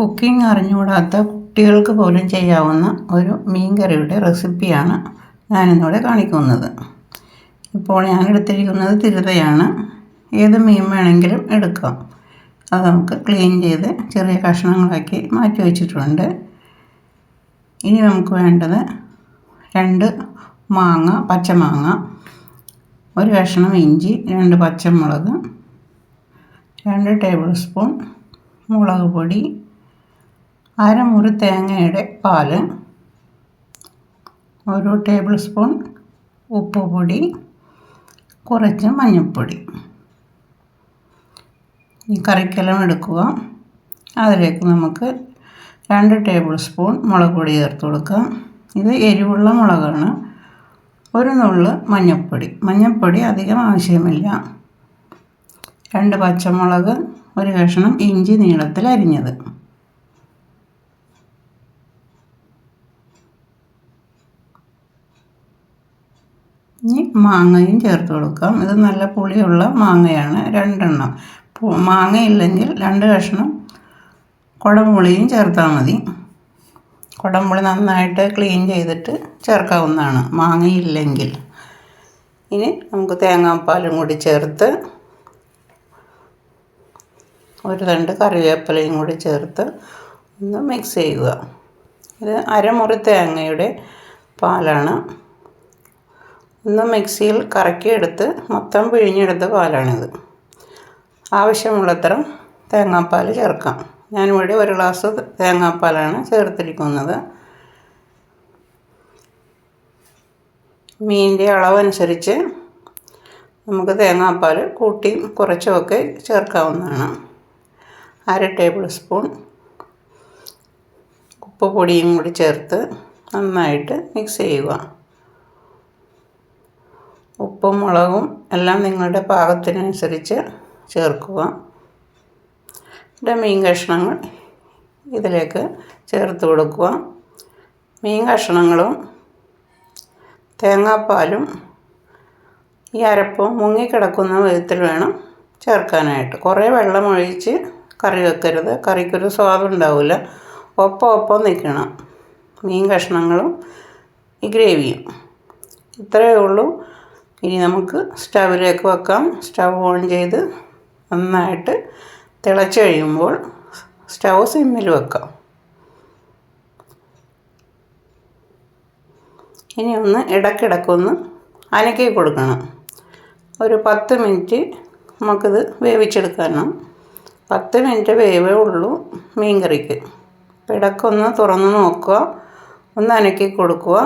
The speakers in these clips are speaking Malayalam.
കുക്കിംഗ് അറിഞ്ഞുകൂടാത്ത കുട്ടികൾക്ക് പോലും ചെയ്യാവുന്ന ഒരു മീൻകറിയുടെ റെസിപ്പിയാണ് ഞാനിന്നിവിടെ കാണിക്കുന്നത്. ഇപ്പോൾ ഞാൻ എടുത്തിരിക്കുന്നത് തിരുതയാണ്. ഏത് മീൻ വേണമെങ്കിലും എടുക്കാം. അത് നമുക്ക് ക്ലീൻ ചെയ്ത് ചെറിയ കഷ്ണങ്ങളാക്കി മാറ്റി വച്ചിട്ടുണ്ട്. ഇനി നമുക്ക് വേണ്ടത് രണ്ട് മാങ്ങ പച്ചമാങ്ങ ഒരു കഷ്ണം ഇഞ്ചി രണ്ട് പച്ചമുളക് രണ്ട് ടേബിൾ സ്പൂൺ മുളക് പൊടി അരമുറി തേങ്ങയുടെ പാൽ ഒരു ടേബിൾ സ്പൂൺ ഉപ്പുപൊടി കുറച്ച് മഞ്ഞൾപ്പൊടി. ഈ കറിക്കെല്ലാം എടുക്കുക. അതിലേക്ക് നമുക്ക് രണ്ട് ടേബിൾ സ്പൂൺ മുളക് പൊടി ചേർത്ത് കൊടുക്കാം ഇത് എരിവുള്ള മുളകാണ്. ഒരു നുള്ള് മഞ്ഞൾപ്പൊടി. മഞ്ഞൾപ്പൊടി അധികം ആവശ്യമില്ല. രണ്ട് പച്ചമുളക് ഒരു കഷ്ണം ഇഞ്ചി നീളത്തിൽ അരിഞ്ഞത്. ഇനി മാങ്ങയും ചേർത്ത് കൊടുക്കാം. ഇത് നല്ല പുളിയുള്ള മാങ്ങയാണ്. രണ്ടെണ്ണം. മാങ്ങയില്ലെങ്കിൽ രണ്ട് കഷ്ണം കുടംപുളിയും ചേർത്താൽ മതി. കുടംപുളി നന്നായിട്ട് ക്ലീൻ ചെയ്തിട്ട് ചേർക്കാവുന്നതാണ്. മാങ്ങയില്ലെങ്കിൽ ഇനി നമുക്ക് തേങ്ങാപ്പാലും കൂടി ചേർത്ത് ഒരു രണ്ട് കറിവേപ്പിലയും കൂടി ചേർത്ത് ഒന്ന് മിക്സ് ചെയ്യുക. ഇത് അരമുറി തേങ്ങയുടെ പാലാണ്. ഒന്ന് മിക്സിയിൽ കറക്കിയെടുത്ത് മൊത്തം പിഴിഞ്ഞെടുത്ത പാലാണിത്. ആവശ്യമുള്ളത്ര തേങ്ങാപ്പാൽ ചേർക്കാം. ഞാനിവിടെ ഒരു ഗ്ലാസ് തേങ്ങാപ്പാലാണ് ചേർത്തിരിക്കുന്നത്. മീനിന്റെ അളവനുസരിച്ച് നമുക്ക് തേങ്ങാപ്പാൽ കൂട്ടി കുറച്ചുമൊക്കെ ചേർക്കാവുന്നതാണ്. അര ടേബിൾ സ്പൂൺ ഉപ്പ് പൊടിയും കൂടി ചേർത്ത് നന്നായിട്ട് മിക്സ് ചെയ്യുക. ഉപ്പും മുളകും എല്ലാം നിങ്ങളുടെ പാകത്തിനനുസരിച്ച് ചേർക്കുക. ഇവിടെ മീൻ കഷ്ണങ്ങൾ ഇതിലേക്ക് ചേർത്ത് കൊടുക്കുക. മീൻ കഷ്ണങ്ങളും തേങ്ങാപ്പാലും ഈ അരപ്പും മുങ്ങിക്കിടക്കുന്ന വിധത്തിൽ വേണം ചേർക്കാനായിട്ട്. കുറേ വെള്ളം ഒഴിച്ച് കറി വെക്കരുത്. കറിക്കൊരു സ്വാദുണ്ടാവില്ല ഒപ്പം ഒപ്പം നിൽക്കണം. മീൻ കഷ്ണങ്ങളും ഈ ഗ്രേവിയും. ഇത്രയേ ഉള്ളൂ. ഇനി നമുക്ക് സ്റ്റവിലേക്ക് വെക്കാം. സ്റ്റവ് ഓൺ ചെയ്ത് നന്നായിട്ട് തിളച്ച് കഴിയുമ്പോൾ സ്റ്റവ് സിമ്മിൽ വെക്കാം. ഇനി ഒന്ന് ഇടയ്ക്കിടക്കൊന്ന് അനക്കി കൊടുക്കണം. ഒരു പത്ത് മിനിറ്റ് നമുക്കിത് വേവിച്ചെടുക്കണം പത്ത് മിനിറ്റ് വേവേ ഉള്ളൂ മീൻ കറിക്ക് അപ്പോൾ ഇടയ്ക്കൊന്ന് തുറന്ന് നോക്കുക. ഒന്ന് അനക്കി കൊടുക്കുക.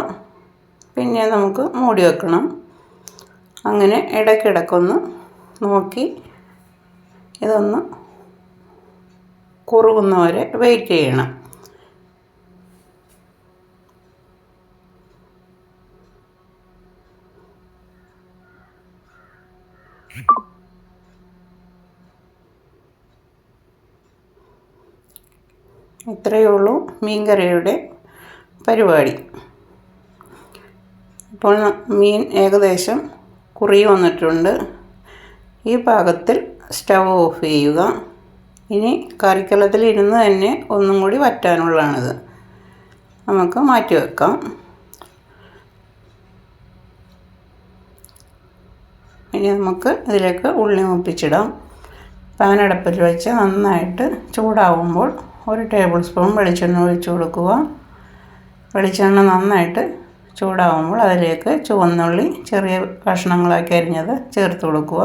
പിന്നെ നമുക്ക് മൂടി വെക്കണം. അങ്ങനെ ഇടയ്ക്കിടയ്ക്കൊന്ന് നോക്കി ഇതൊന്ന് കുറുകുന്നവരെ വെയിറ്റ് ചെയ്യണം. ഇത്രയേ ഉള്ളൂ മീൻകറിയുടെ പരിപാടി. ഇപ്പോൾ മീൻ ഏകദേശം കുറി വന്നിട്ടുണ്ട്. ഈ പാകത്തിൽ സ്റ്റവ് ഓഫ് ചെയ്യുക. ഇനി കറിക്കലത്തിൽ ഇരുന്ന് തന്നെ ഒന്നും കൂടി വറ്റാനുള്ളതാണിത്. നമുക്ക് മാറ്റി വെക്കാം. ഇനി നമുക്ക് ഇതിലേക്ക് ഉള്ളി മുപ്പിച്ചിടാം. പാൻ അടുപ്പിൽ വെച്ച് നന്നായിട്ട് ചൂടാവുമ്പോൾ ഒരു ടേബിൾ സ്പൂൺ വെളിച്ചെണ്ണ ഒഴിച്ചു കൊടുക്കുക. വെളിച്ചെണ്ണ നന്നായിട്ട് ചൂടാവുമ്പോൾ അതിലേക്ക് ചുവന്നുള്ളി ചെറിയ കഷ്ണങ്ങളാക്കി അരിഞ്ഞത് ചേർത്ത് കൊടുക്കുക.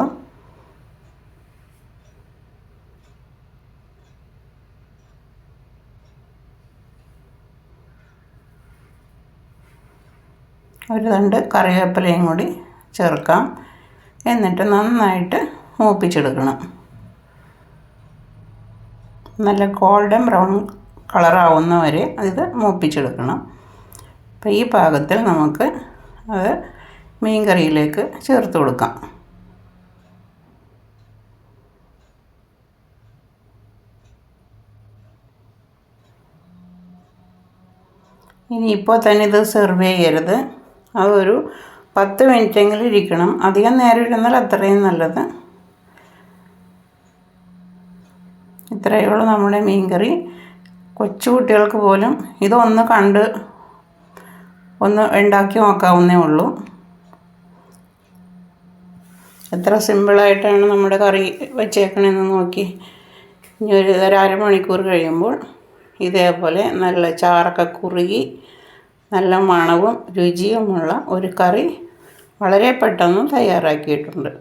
ഒരു രണ്ട് കറിവേപ്പിലയും കൂടി ചേർക്കാം. എന്നിട്ട് നന്നായിട്ട് മൂപ്പിച്ചെടുക്കണം. നല്ല ഗോൾഡൻ ബ്രൗൺ കളറാവുന്ന വരെ ഇത് മൂപ്പിച്ചെടുക്കണം. അപ്പോൾ ഈ പാകത്തിൽ നമുക്ക് അത് മീൻ കറിയിലേക്ക് ചേർത്ത് കൊടുക്കാം. ഇനി ഇപ്പോൾ തന്നെ ഇത് സെർവ് ചെയ്യരുത്. അതൊരു പത്ത് മിനിറ്റെങ്കിലും ഇരിക്കണം. അധികം നേരം ഇരുന്നാൽ അത്രയും നല്ലത്. ഇത്രയേ ഉള്ളൂ നമ്മുടെ മീൻ കറി. കൊച്ചു കുട്ടികൾക്ക് പോലും ഇതൊന്ന് കണ്ട് ഒന്ന് ഉണ്ടാക്കി നോക്കാവുന്നേ ഉള്ളൂ. എത്ര സിമ്പിളായിട്ടാണ് നമ്മുടെ കറി വെച്ചേക്കണമെന്ന് നോക്കി. ഇനി ഒരു ഒരു അരമണിക്കൂർ കഴിയുമ്പോൾ ഇതേപോലെ നല്ല ചാറൊക്കെ കുറുകി നല്ല മണവും രുചിയുമുള്ള ഒരു കറി വളരെ പെട്ടെന്ന് തയ്യാറാക്കിയിട്ടുണ്ട്.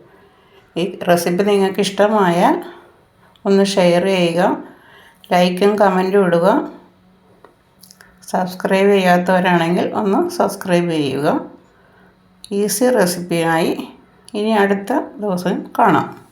ഈ റെസിപ്പി നിങ്ങൾക്ക് ഇഷ്ടമായാൽ ഒന്ന് ഷെയർ ചെയ്യുക ലൈക്കും കമന്റും ഇടുക. സബ്സ്ക്രൈബ് ചെയ്യാത്തവരാണെങ്കിൽ ഒന്ന് സബ്സ്ക്രൈബ് ചെയ്യുക. ഈസി റെസിപ്പിയായി. ഇനി അടുത്ത ദിവസം കാണാം.